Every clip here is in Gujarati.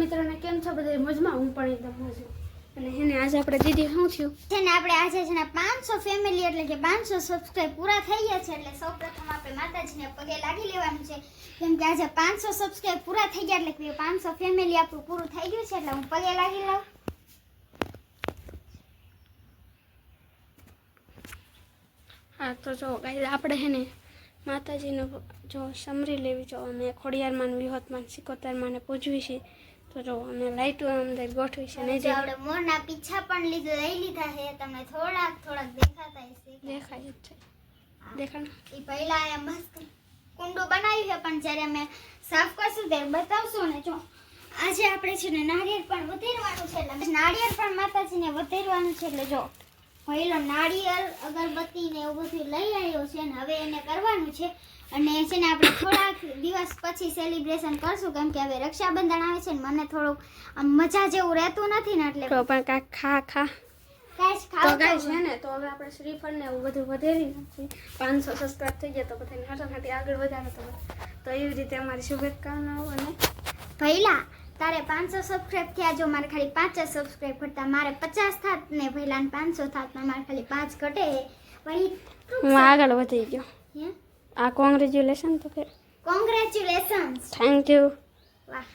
મિત્રોને કેમ છો? બધા મજમાં હું પણ એકદમ મજમાં અને એને આજે આપણે દીદી શું થયું? છે ને આપણે આજે છે ને પાંચસો ફેમિલી એટલે કે પાંચસો સબસ્ક્રાઈબ પૂરા થઈ ગયા છે એટલે સૌપ્રથમ આપણે માતાજીને પગે લાગી લેવાનું છે. કેમ કે આજે પાંચસો સબસ્ક્રાઈબ પૂરા થઈ ગયા એટલે કે પાંચસો ફેમિલી આપણું પૂરું થઈ ગયું છે એટલે હું પગે લાગી લઉં. હા તો જો ગાઈ આપણે હે ને માતાજીનો જો સમરી લેવી જો અમે ખોડિયારમાં વિહોતમાં સિકોતરમાં ને પૂજવી છે. તો જો અમે લાઈટો અંદર ગોઠવી છે નહીં આપણે મોરના પીછા પણ લીધો લઈ લીધા છે તમને થોડાક થોડાક દેખાતા હશે. દેખાય જ છે. દેખાણ એ પહેલા એ મસ્ત કુંડું બનાવ્યું છે પણ જ્યારે અમે સાફ કરશું ત્યારે બતાવશું ને જો. આજે આપણે છે ને નાળિયેર પણ વધેરવાનું છે એટલે નાળિયેર પણ માતાજીને વધેરવાનું છે એટલે જો. પહેલો નાળિયેર અગરબત્તી ને એવું બધું લઈ આવ્યો છે ને હવે એને કરવાનું છે. અને છે ને આપણે થોડાક દિવસ પછી સેલિબ્રેશન કરશું કેમ કે હવે રક્ષાબંધન આવે છે ને મને થોડુંક આમ મજા જેવું રહેતું નથી ને એટલે તો પણ કાંઈક ખા ખા. કાંઈ જ તો છે ને તો હવે આપણે શ્રીફળ ને એવું બધું વધેરી નથી પાંચસો સબસ્ક્રાઈબ થઈ ગયા તો બધાને હાટા આગળ વધારે તો તો એવી રીતે અમારી શુભેચ્છાઓ અને પહેલા તારે પાંચસો સબસ્ક્રાઇબ થયા જો મારે ખાલી પાંચ જ સબસ્ક્રાઇબ કરતા. મારે પચાસ થાત ને પહેલા પાંચસો થાત ને મારે ખાલી પાંચ ઘટે. પછી હું આગળ વધી ગયો. આ કોંગ્રેચ્યુલેશન તો કે કોંગ્રેચ્યુલેશન થેન્ક યુ વાહ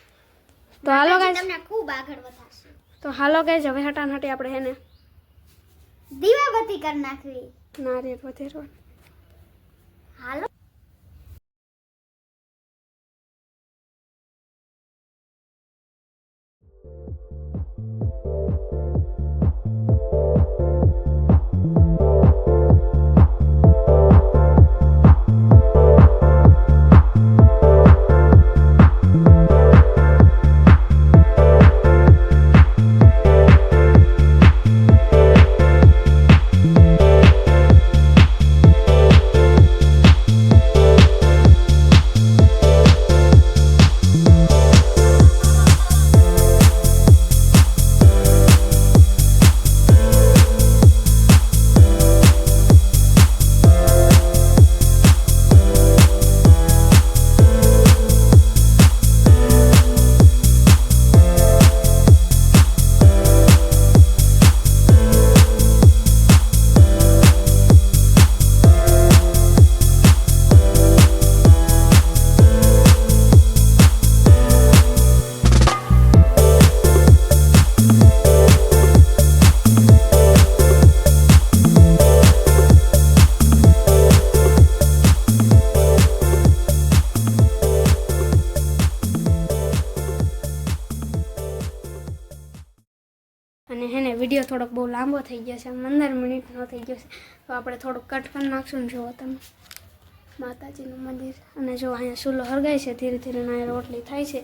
તો હાલો ગાઈસ તમને ખૂબ આગળ વધારશે. તો હાલો ગાઈસ હવે હટાન હટી આપણે હેને દીવાબત્તી કરી નાખવી. નારિયેળ વધેરવાનું. હાલો. લાંબો થઈ ગયો છે પંદર મિનિટનો થઈ ગયો છે. તો આપણે થોડુંક કટ કરી નાખશું ને જુઓ તમે. માતાજીનું મંદિર. અને જો અહીંયા ચૂલો હરગાય છે, ધીરે ધીરે ના રોટલી થાય છે.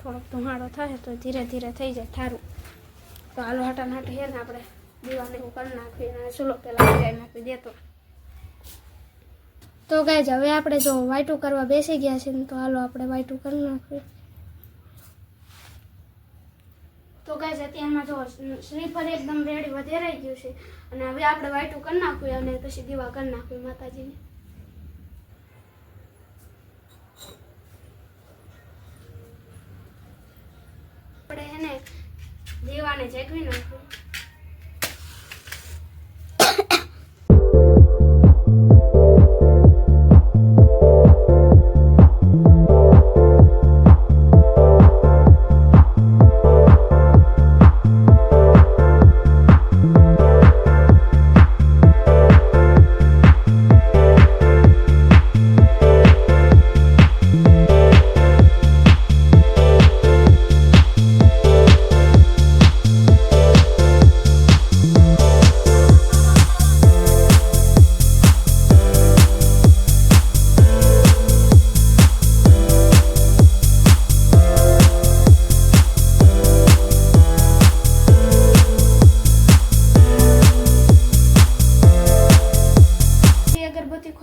થોડોક ધુમાડો થાય તો ધીરે ધીરે થઈ જાય થારું તો હાલો હાટા નાટી હે ને આપણે દીવાને એવું કરી નાખીએ અને ચૂલો પહેલાં હરગાઈ નાખી દેતો તો. ગાય હવે આપણે જો વાયટું કરવા બેસી ગયા છે ને તો હાલો આપણે વાયટું કરી નાખીએ. તો ગાઈઝ અત્યારમાં જો શ્રીફળ એકદમ રેડી વધેરાઈ ગયું છે. અને હવે આપણે વાઈટું કરી નાખ્યું અને પછી દીવા કરી નાખ્યું માતાજીને. આપણે એને દીવાને જગવી નાખ્યું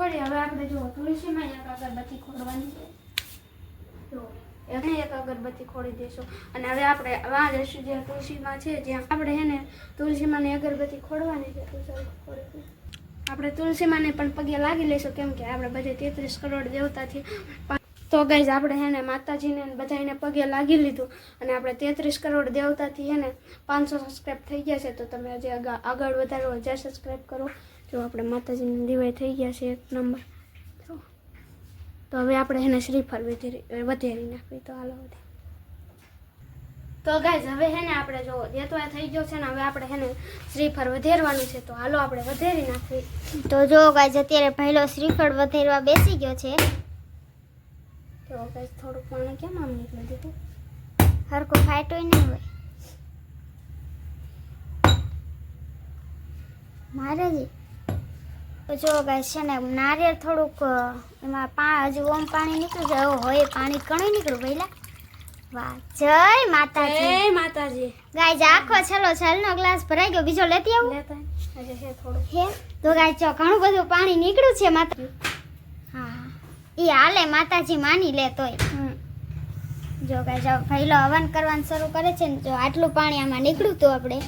ખોલી હવે આપણે જો તુલસીમાં એક અગરબત્તી ખોલવાની છે. એને એક અગરબત્તી ખોલી દઈશું અને હવે આપણે વાં જઈશું જે તુલસીમાં છે, જ્યાં આપણે હે ને તુલસીમાંની અગરબત્તી ખોલવાની છે, તો ચાલો ખોલી આપણે તુલસીમાંને પણ પગે લાગી લઈશું, કેમ કે આપણે બધે તેત્રીસ કરોડ દેવતાથી. તો ગઈ આપણે હેને માતાજીને બધા બધાને પગે લાગી લીધું. અને આપણે તેત્રીસ કરોડ દેવતાથી હેને પાંચસો સબસ્ક્રાઈબ થઈ ગયા છે, તો તમે હજી આગળ વધારો હજાર સબસ્ક્રાઈબ કરો. જો આપણે માતાજીની દિવાળી થઈ ગયા છે એક નંબર. જો. તો હવે આપણે એને શ્રીફળ વધેરી વધેરી નાખવી તો હાલો વધે તો ગાઈઝ હવે હેને આપણે જો દેતવા થઈ ગયો છે ને હવે આપણે હેને શ્રીફળ વધેરવાનું છે. તો હાલો આપણે વધેરી નાખવી તો જો ગાઈઝ અત્યારે પહેલો શ્રીફળ વધેરવા બેસી ગયો છે. તો ગાઈઝ થોડુંક પાણી કેમ આમ નીકળી દીધું હરકો ફાટ્યો નહીં હોય. મારે જ તો ગાઈઝ છે ને નારિયેળ થોડુંક એમાં પા હજુ ઓમ પાણી નીકળ્યું છે હવે હોય પાણી ઘણું નીકળ્યું પહેલા વાહ જય માતાજી. જય માતાજી. ગાઈઝ આખો છેલ્લો છેલ્લો ગ્લાસ ભરાઈ ગયો બીજો લેતી આવું? હે? તો ગાઈઝ જો ઘણું બધું પાણી નીકળ્યું છે માતા હા એ હાલે માતાજી માની લે તોય. જો જો પહેલો હવન કરવાનું શરૂ કરે છે ને જો આટલું પાણી આમાં નીકળ્યું હતું આપણે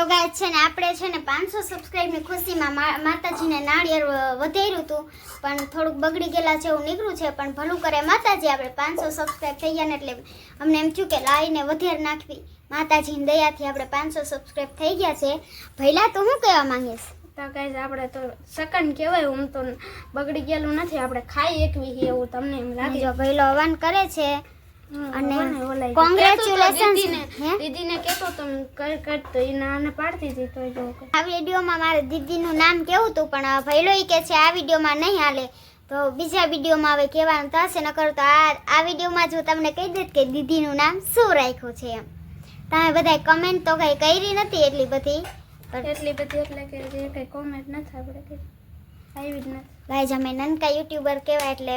તો ગાય છે ને આપણે છે ને પાંચસો સબસ્ક્રાઈબની ખુશીમાં માતાજીને નાળિયેર વધાર્યું હતું. પણ થોડુંક બગડી ગયેલા છે એવું નીકળ્યું છે પણ ભલું કરે માતાજી આપણે પાંચસો સબસ્ક્રાઈબ થઈ ગયા ને એટલે અમને એમ થયું કે લાવીને વધેર નાખવી. માતાજીની દયાથી આપણે પાંચસો સબસ્ક્રાઈબ થઈ ગયા છે. ભૈલા તો હું કહેવા માંગીશ? તો ગાઈઝ આપણે તો સેકન્ડ કહેવાય હું તો બગડી ગયેલું નથી આપણે ખાઈ એકવી એવું તમને એમ લાગે. ભૈલો હવન કરે છે અને. તો દીદીને હે? કહેતો તો હું કર કર તો એ નાને પાડતી હતી તો જો. આ વિડીયોમાં મારે દીદીનું નામ કેવું હતું પણ ભૈલો કે છે આ વિડીયોમાં નહીં હાલે તો બીજા વિડીયોમાં હવે કહેવાનું થશે નકર તો આ આ વિડીયોમાં જો તમને કહી દેત કે દીદીનું નામ શું રાખ્યું છે એમ તમે બધા કમેન્ટ તો કંઈ કરી નથી એટલી બધી એટલી બધી એટલે કે જે કંઈ કોમેન્ટ નથી આપણે કઈ આવી જ નથી ગાઈઝ અમે નનકા યુટ્યુબર કહેવાય એટલે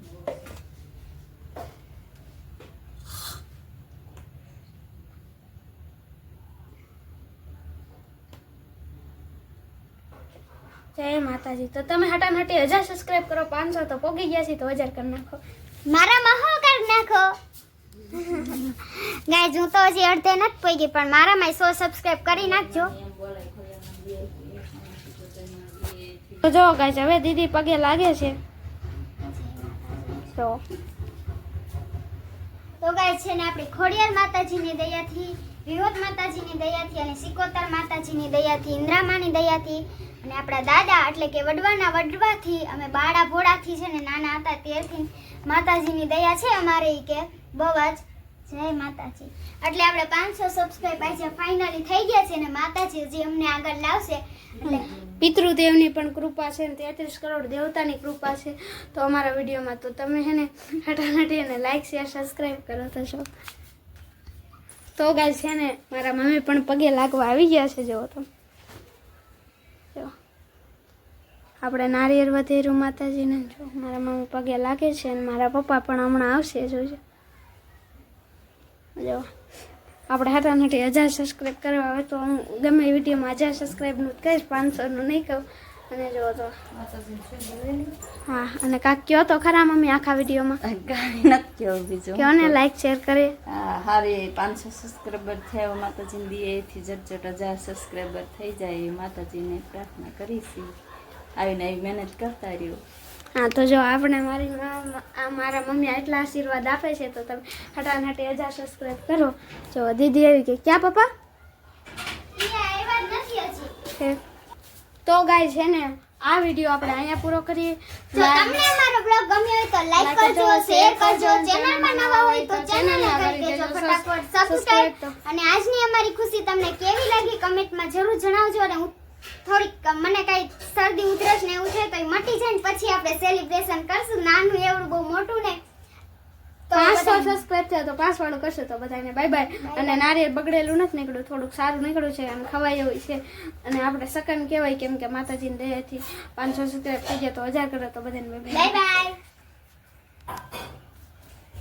માતાજી. તો તમે હટાનટી હજાર સબસ્ક્રાઇબ કરો પાંચસો તો પોગી ગયા છે તો હજાર કરી નાખો. મારામાં મહો કરી નાખો. ગાઈઝ હું તો હજી અડધે નથી પોગી પણ મારામાં સો સબસ્ક્રાઇબ કરી નાખજો. તો જો ગાઈસ હવે દીદી પગે લાગે છે. તો. તો ગાઈઝ છે ને આપણી ખોડિયાર માતાજીની દયાથી વિરોધ માતાજીની દયાથી અને સિકોતર માતાજીની દયાથી, ઇન્દ્રામાની દયાથી અને આપણા દાદા એટલે કે વડવાના વડવાથી અમે બાળા ભોળાથી છે ને નાના હતા ત્યારથી માતાજીની દયા છે અમારે કે. બહુ જ. જય માતાજી. એટલે આપણે પાંચસો સબસ્ક્રાઈબ આજે ફાઇનલી થઈ ગયા છે ને માતાજી હજી અમને આગળ લાવશે. એટલે પિતૃદેવની પણ કૃપા છે ને તેત્રીસ કરોડ દેવતાની કૃપા છે. તો અમારા વિડીયોમાં તો તમે હે ને હટાનટી અને લાઈક શેર સબસ્ક્રાઈબ કરો છો. તો ગાય છે ને, મારા મમ્મી પણ પગે લાગવા આવી ગયા છે, જુઓ તો. આપણે નારિયેર વધેરું માતાજીને જો મારા મમ્મી પગે લાગે છે અને મારા પપ્પા પણ હમણાં આવશે, જોજો. જો આપણે હટા નથી હજાર સબસ્ક્રાઈબ કરવા આવે તો હું ગમે વિડીયોમાં હજાર સબસ્ક્રાઈબનું જ કહીશ પાંચસોનું નહીં કહું. અને જો તો હા અને કાક કયો તો ખરા મમ્મી આખા વિડીયોમાં? કાંઈ નથી કયો બીજું. કયો ને લાઈક શેર કરે. હા, હારી પાંચસો સબસ્ક્રાઈબર થયા માતાજીની દીએથી જટ હજાર સબસ્ક્રાઈબર થઈ જાય માતાજીને પ્રાર્થના કરીશી. આવીને આવી મહેનત કરતા રહ્યો. હા તો જો આપણે મારી મા- આ મારા મમ્મી આટલા આશીર્વાદ આપે છે તો તમે હટાનટી હજાર સબસ્ક્રાઈબ કરો. જો દીદી આવી કે ક્યાં પપ્પા? નથી હજી. તો ગાય છે ને આ વીડિયો આપણે અહીંયા પૂરો કરીએ. જો તમને અમારો બ્લોગ ગમ્યો હોય તો લાઈક કરજો શેર કરજો ચેનલમાં નવા હોય તો ચેનલને કરી દેજો ફટાફટ. સબસ્ક્રાઇબ અને આજની અમારી ખુશી તમને કેવી લાગી કમેન્ટમાં જરૂર જણાવજો અને હું થોડીક મને કઈ શરદી ઉધરસ ને એવું છે તો મટી જાય ને પછી આપણે સેલિબ્રેશન કરશું. નાનું એવડું બહુ મોટું ને પાંચસો સબસ્ક્રાઇબ થયા તો પાંચ વાળું કરશે તો બધાને બાય બાય અને નારિયેળ બગડેલું નથી નીકળ્યું થોડુંક સારું નીકળ્યું છે અને ખવાય એવું છે. અને આપણે સકન કહેવાય કેમ કે માતાજીની દયાથી પાંચસો સબસ્ક્રાઇબ થઈ ગયા તો હજાર કરો તો બધાને બાય બાય